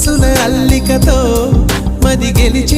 మనసున అల్లికతో మది గెలిచి